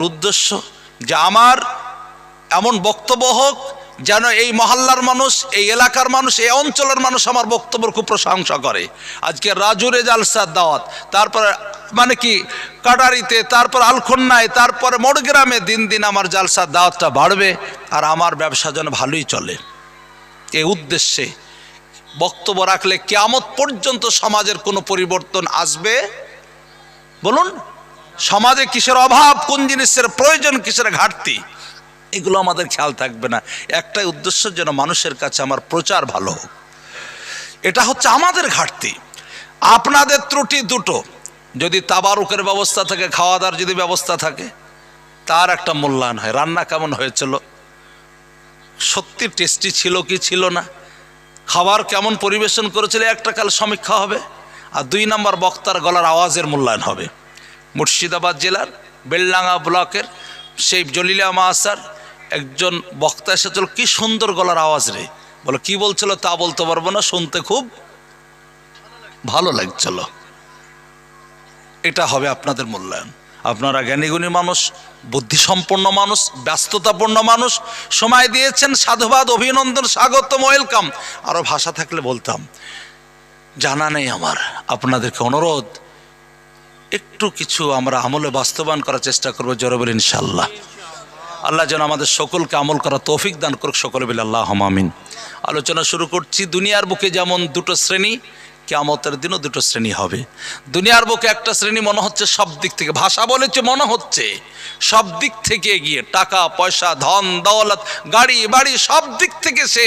উদ্দেশ্য যে আমার এমন বক্তব্য হোক যেন এই মহল্লার মানুষ, এই এলাকার মানুষ, এই অঞ্চলের মানুষ আমার বক্তব্যের খুব প্রশংসা করে। আজকে রাজুরে জালসার দাওয়াত, তারপরে মানে কি, কাটারিতে, তারপর আলখন্নায়, তারপরে মোড়গ্রামে দিন দিন আমার জালসার দাওয়াতটা বাড়বে আর আমার ব্যবসা যেন ভালোই চলে। এই উদ্দেশ্যে বক্তব্য রাখলে কেয়ামত পর্যন্ত সমাজের কোনো পরিবর্তন আসবে? বলুন। সমাজে কিসের অভাব, কোন জিনিসের প্রয়োজন, কিসের ঘাটতি, এগুলো আমাদের খেয়াল থাকবে না। একটাই উদ্দেশ্য যেন মানুষের কাছে আমার প্রচার ভালো হোক। এটা হচ্ছে আমাদের ঘাটতি। আপনাদের ত্রুটি দুটো। যদি তাবারুকের ব্যবস্থা থাকে খাওয়া দাওয়ার যদি ব্যবস্থা থাকে, তার একটা মূল্যায়ন হয়। রান্না কেমন হয়েছিল? সত্যি টেস্টি ছিল কি ছিল না? খাবার কেমন পরিবেশন করেছিল? একটা কাল সমীক্ষা হবে। আর দুই নম্বর বক্তার গলার আওয়াজের মূল্যায়ন হবে। মুর্শিদাবাদ জেলার বেলডাঙ্গা ব্লকের সেই জলিলা মাহাসার একজন বক্তা এসেছিল, কি সুন্দর গলার আওয়াজ রে। বলো, কি বলছিল তা বলতে পারব না, শুনতে খুব ভালো লাগছিল। এটা হবে আপনাদের মূল্যায়ন। আপনারা জ্ঞানীগুণী মানুষ, বুদ্ধিসম্পন্ন মানুষ, ব্যস্ততাপূর্ণ মানুষ, সময় দিয়েছেন সাধুবাদ, অভিনন্দন, স্বাগতম, ওয়েলকাম। আরও ভাষা থাকলে বলতাম, জানা নেই আমার, আপনাদেরকে অনুরোধ একটু কিছু আমরা আমলে বাস্তবায়ন করার চেষ্টা করব জোরে বলে ইনশাল্লাহ আল্লাহ যেন আমাদের সকলকে আমল করা তৌফিক দান করুক, সকলে বলে আল্লাহ আমিন। আলোচনা শুরু করছি, দুনিয়ার বুকে যেমন দুটো শ্রেণি, কেয়ামতের দিনও দুটো শ্রেণি হবে। দুনিয়ার বুকে একটা শ্রেণি মনে হচ্ছে সব দিক থেকে, ভাষা বলেছে মনে হচ্ছে, সব দিক থেকে এগিয়ে, টাকা, পয়সা, ধন, দৌলত, গাড়ি, বাড়ি, সব দিক থেকে সে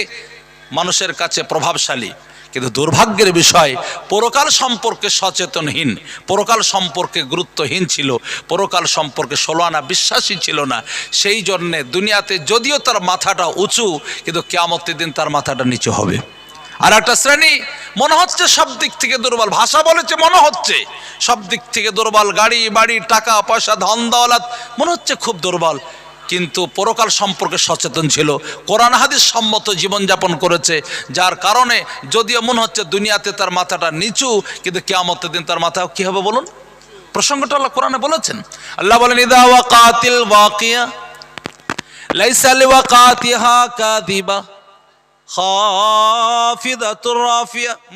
মানুষের কাছে প্রভাবশালী। কিন্তু দুর্ভাগ্যের বিষয়, পরকাল সম্পর্কে সচেতনহীন, পরকাল সম্পর্কে গুরুত্বহীন ছিল, পরকাল সম্পর্কে ষোলো আনা বিশ্বাসী ছিল না। সেই জন্যে দুনিয়াতে যদিও তার মাথাটা উঁচু, কিন্তু কেয়ামতের দিন তার মাথাটা নিচু হবে। আর একটা শ্রেণি, মনে হচ্ছে সব দিক থেকে দুর্বল। ভাষা বলেছে মনে হচ্ছে, সব দিক থেকে দুর্বল। গাড়ি, বাড়ি, টাকা, পয়সা, ধন, দৌলত, মনে হচ্ছে খুব দুর্বল। কিন্তু পরকাল সম্পর্কে সচেতন ছিল। কোরআন হাদিস সম্মত জীবনযাপন করেছে, যার কারণে যদিও মনে হচ্ছে দুনিয়াতে তার মাথাটা নিচু, কিন্তু কেয়ামতের দিন তার মাথা কি হবে বলুন? প্রসঙ্গটা আল্লাহ কোরআনে বলেছেন। আল্লাহ বলেন, ইদা ওয়াকাতিল ওয়াকিয়া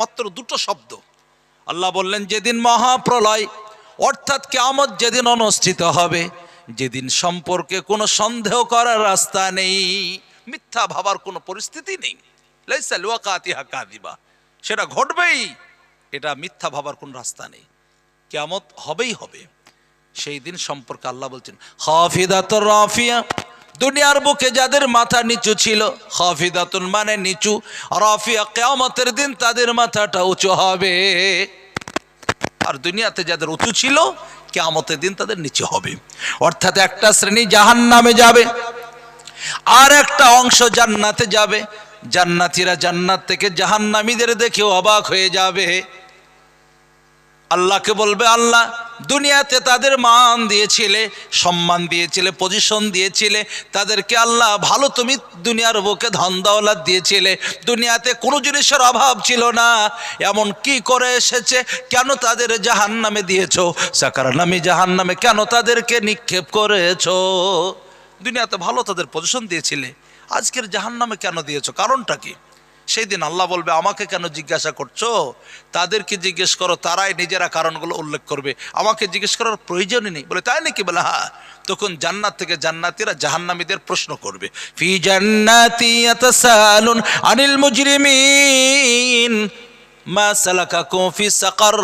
মাত্র দুটো শব্দ। আল্লাহ বললেন, যেদিন মহাপ্রলয়, অর্থাৎ কেয়ামত যেদিন অনুষ্ঠিত হবে যেদিন সম্পর্কে কোনো সন্দেহ করার রাস্তা নেই, মিথ্যা ভাবার কোনো পরিস্থিতি নেই। লাইসা লিওয়াকাতিহা কাযিবা। সেটা ঘটবেই, এটা মিথ্যা ভাবার কোনো রাস্তা নেই। কেয়ামত হবেই হবে। সেই দিন সম্পর্কে আল্লাহ বলছেন, হাফিদাতুর রাফিয়া, দুনিয়ার বুকে যাদের মাথা নিচু ছিল, হাফিদাতুন মানে নিচু। রাফিয়া কেয়ামতের দিন তাদের মাথাটা উঁচু হবে। আর দুনিয়াতে যাদের উঁচু ছিল কেয়ামতের দিন তাদের নিচে হবে। অর্থাৎ একটা শ্রেণি জাহান নামে যাবে, আর একটা অংশ জান্নাতে যাবে। জান্নাতিরা জান্নাত থেকে জাহান্নামীদের দেখে অবাক হয়ে যাবে। আল্লাহকে বলবে, আল্লাহ, দুনিয়াতে তাদের মান দিয়েছিলে, সম্মান দিয়েছিলে পজিশন দিয়েছিলে। তাদেরকে আল্লাহ ভালো তুমি দুনিয়ার বুকে ধন দৌলত দিয়েছিলে। দুনিয়াতে কোনো জিনিসের অভাব ছিল না। এমন কি করে এসেছে? কেন তাদের জাহান নামে দিয়েছ? সাকার নামে জাহান নামে কেন তাদেরকে নিক্ষেপ করেছ? দুনিয়াতে ভালো তাদের পজিশন দিয়েছিলে। আজকের জাহান নামে কেন দিয়েছ? কারণটা কি? সেই দিন আল্লাহ বলবে, আমাকে কেন জিজ্ঞাসা করছ? তাদেরকে জিজ্ঞেস করো, তারাই নিজেরা কারণগুলো উল্লেখ করবে। আমাকে জিজ্ঞেস করার প্রয়োজনই নেই। বলে, তাই নাকি? বলে হ্যাঁ। তখন জান্নাত থেকে জান্নাতিরা জাহান্নামীদের প্রশ্ন করবে, ফি জান্নাতি আনিল মুজরিমিন। মা সালাকাকুম ফি সাকার।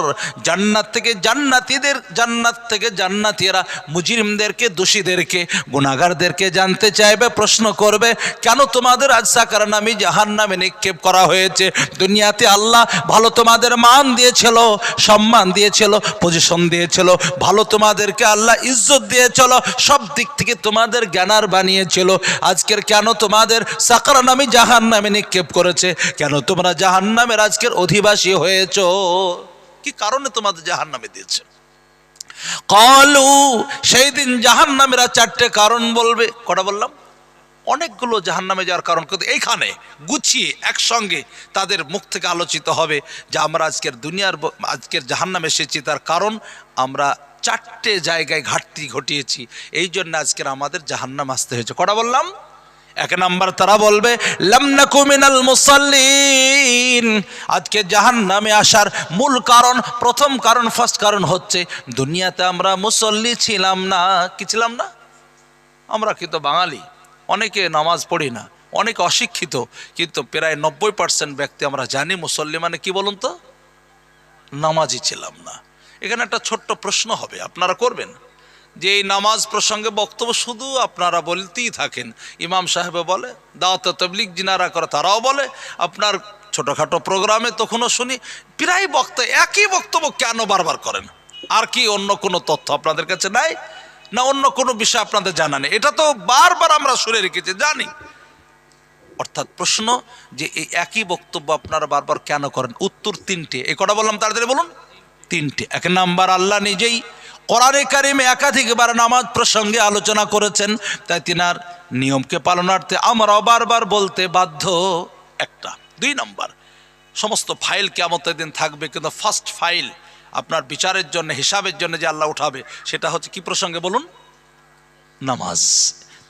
জান্নাত থেকে জান্নাতীদের, জান্নাত থেকে জান্নাতীরা মুজরিমদেরকে, দোষীদেরকে, গুনাহগারদেরকে জানতে চাইবে, প্রশ্ন করবে, কেন তোমাদের আজ সাকার নামে জাহান্নামে নিক্ষেপ করা হয়েছে? দুনিয়াতে আল্লাহ ভালো তোমাদের মান দিয়েছিল, সম্মান দিয়েছিল পজিশন দিয়েছিল, ভালো তোমাদেরকে আল্লাহ ইজ্জত দিয়েছিল, সব দিক থেকে তোমাদের জ্ঞানার বানিয়েছিল। আজকের কেন তোমাদের সাকার নামে জাহান নামে নিক্ষেপ করেছে? কেন তোমরা জাহান নামের আজকের অধিবাসী হয়েছ। কি কারণে তোমাদের জাহান নামে দিয়েছে? কলু সেই দিন জাহান নামেরা চারটে কারণ বলবে। কটা বললাম? অনেকগুলো জাহান নামে যাওয়ার কারণ কিন্তু এইখানে গুছিয়ে একসঙ্গে তাদের মুখ থেকে আলোচিত হবে যে আমরা আজকের দুনিয়ার আজকের জাহান নামে এসেছি। তার কারণ আমরা চারটে জায়গায় ঘাটতি ঘটিয়েছি। এই জন্য আজকের আমাদের জাহান্নাম আসতে হয়েছে। কটা বললাম? এক নাম্বার তারা বলবে আজকে জাহান্নামে আসার মূল কারণ, প্রথম কারণ ফার্স্ট কারণ হচ্ছে, দুনিয়াতে আমরা মুসল্লি ছিলাম না। কি ছিলাম না? আমরা কিন্তু বাঙালি? অনেকে নামাজ পড়ি না, অনেকে অশিক্ষিত, কিন্তু প্রায় নব্বই পার্সেন্ট ব্যক্তি আমরা জানি মুসল্লি মানে কি বলুন তো? নামাজই ছিলাম না। এখানে একটা ছোট্ট প্রশ্ন হবে, আপনারা করবেন? যে এই নামাজ প্রসঙ্গে বক্তব্য শুধু আপনারা বলতেই থাকেন। ইমাম সাহেবে বলে, দাওয়াত তবলিক জিনারা করে তারাও বলে, আপনার ছোটোখাটো প্রোগ্রামে তখনও শুনি, প্রায় বক্তা, একই বক্তব্য কেন বারবার করেন? আর কি অন্য কোনো তথ্য আপনাদের কাছে নাই, না অন্য কোনো বিষয় আপনাদের জানা নেই? এটা তো বারবার আমরা শুনে রেখেছি, জানি। অর্থাৎ প্রশ্ন যে এই একই বক্তব্য আপনারা বারবার কেন করেন? উত্তর তিনটে। এ কটা বললাম তাড়াতাড়ি বলুন? তিনটে। এক নাম্বার, আল্লাহ নিজেই কোরআনে কারিমে একাধিকবার নামাজ প্রসঙ্গে আলোচনা করেছেন, তাই তিনার নিয়মকে পালনার্থে আমরাও বারবার বলতে বাধ্য একটা। দুই নম্বর, সমস্ত ফাইল কেমতের দিন থাকবে, কিন্তু ফার্স্ট ফাইল আপনার বিচারের জন্য, হিসাবের জন্য যে আল্লাহ উঠাবে, সেটা হচ্ছে কি প্রসঙ্গে বলুন? নামাজ।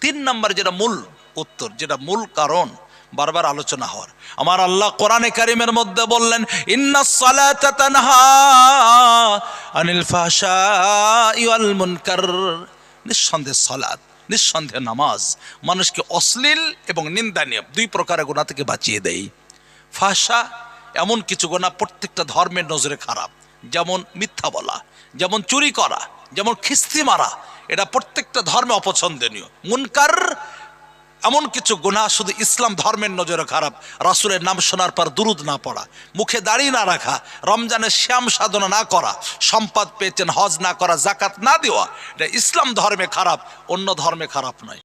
তিন নাম্বার যেটা মূল উত্তর, যেটা মূল কারণ বারবার আলোচনা হওয়ার। আমার আল্লাহ কোরআনে কারিমের মধ্যে বললেন, ইন্না মুনকার। নিঃসন্দেহে সালাত নিঃসন্দেহে নামাজ। মানুষকে অশ্লীল এবং নিন্দানীয় দুই প্রকারের গোনা থেকে বাঁচিয়ে দেয়। ফাঁসা এমন কিছু গোনা প্রত্যেকটা ধর্মের নজরে খারাপ। যেমন মিথ্যা বলা, যেমন চুরি করা, যেমন খিস্তি মারা, এটা প্রত্যেকটা ধর্মে অপছন্দনীয়। মুনকার এমন কিছু গুণা শুধু ইসলাম ধর্মের নজরে খারাপ। রাসুলের নাম শোনার পর দুরুদ না পড়া, মুখে দাড়ি না রাখা রমজানের শ্যাম সাধনা না করা, সম্পদ পেয়েছেন হজ না করা জাকাত না দেওয়া, এটা ইসলাম ধর্মে খারাপ, অন্য ধর্মে খারাপ নয়।